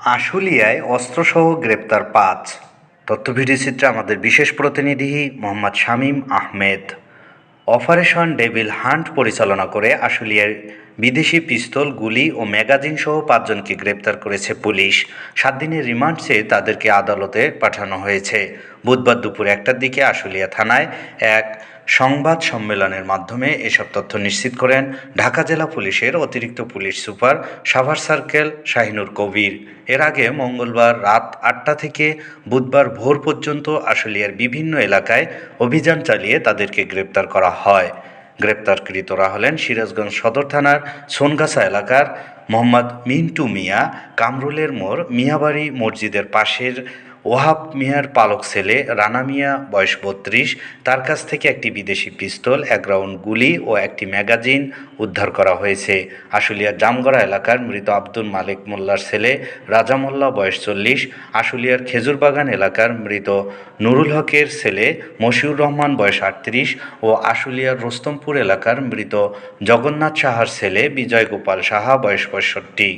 আশুলিয়ায় অস্ত্রসহ গ্রেপ্তার পাঁচ। তথ্য ভিডিওচিত্রে আমাদের বিশেষ প্রতিনিধি Mohammad Shamim Ahmed. Operation devil hunt পরিচালনা করে আশুলিয়ার বিদেশি পিস্তল, গুলি ও ম্যাগাজিন সহ পাঁচজনকে গ্রেপ্তার করেছে পুলিশ। সাত দিনের রিমান্ড চেয়ে তাদেরকে আদালতে পাঠানো হয়েছে। বুধবার দুপুর একটার দিকে আশুলিয়া থানায় এক সংবাদ সম্মেলনের মাধ্যমে এসব তথ্য নিশ্চিত করেন ঢাকা জেলা পুলিশের অতিরিক্ত police super Savar circle Shahinur Kabir. এর আগে মঙ্গলবার রাত আটটা থেকে বুধবার ভোর পর্যন্ত আশুলিয়ার বিভিন্ন এলাকায় অভিযান চালিয়ে তাদেরকে গ্রেপ্তার করা হয়। গ্রেপ্তারকৃতরা হলেন সিরাজগঞ্জ সদর থানার সোনগাছা এলাকার মোহাম্মদ মিন্টু মিয়া, কামরুলের মোড় মিয়াবাড়ি মসজিদের পাশের ওহাব মিয়ার পালক ছেলে রানা মিয়া, বয়স বত্রিশ, তার কাছ থেকে একটি বিদেশি পিস্তল, এক রাউন্ড গুলি ও একটি ম্যাগাজিন উদ্ধার করা হয়েছে। আশুলিয়ার জামগড়া এলাকার মৃত আব্দুল মালিক মোল্লার ছেলে রাজা মোল্লা, বয়স চল্লিশ, আশুলিয়ার খেজুরবাগান এলাকার মৃত নুরুল হকের ছেলে মশিউর রহমান, বয়স আটত্রিশ, ও আশুলিয়ার রোস্তমপুর এলাকার মৃত জগন্নাথ সাহার ছেলে বিজয় গোপাল সাহা, বয়স পঁয়ষট্টি।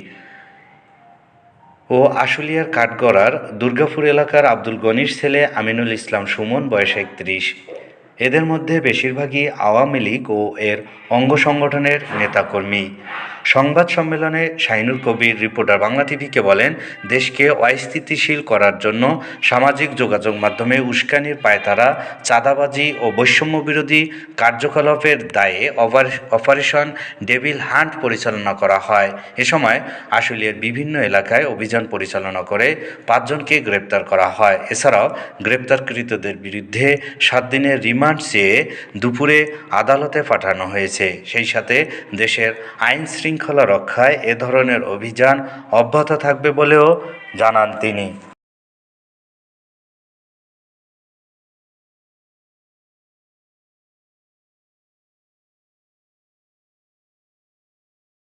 ও আশুলিয়ার কাঠগড়ার দুর্গাপুর এলাকার আব্দুল গনির ছেলে আমিনুল ইসলাম সুমন, বয়স একত্রিশ। এদের মধ্যে বেশিরভাগই আওয়ামী লীগ ও এর অঙ্গ সংগঠনের নেতাকর্মী। সংবাদ সম্মেলনে শাহিনুর কবির, রিপোর্টার বাংলা টিভিকে বলেন, দেশকে অস্থিতিশীল করার জন্য সামাজিক যোগাযোগ মাধ্যমে উস্কানির পায়তারা চাঁদাবাজি ও বৈষম্য বিরোধী কার্যকলাপের দায়ে অপার- অপারেশন ডেভিল হান্ট পরিচালনা করা হয়। এ সময় আশুলিয়ার বিভিন্ন এলাকায় অভিযান পরিচালনা করে পাঁচজনকে গ্রেপ্তার করা হয়। এছাড়াও গ্রেপ্তারকৃতদের বিরুদ্ধে সাত দিনের রিমান্ড চেয়ে দুপুরে আদালতে পাঠানো হয়েছে। সেই সাথে দেশের আইন শৃঙ্খলা রক্ষায় এ ধরনের অভিযান অব্যাহত থাকবে বলেও জানান তিনি।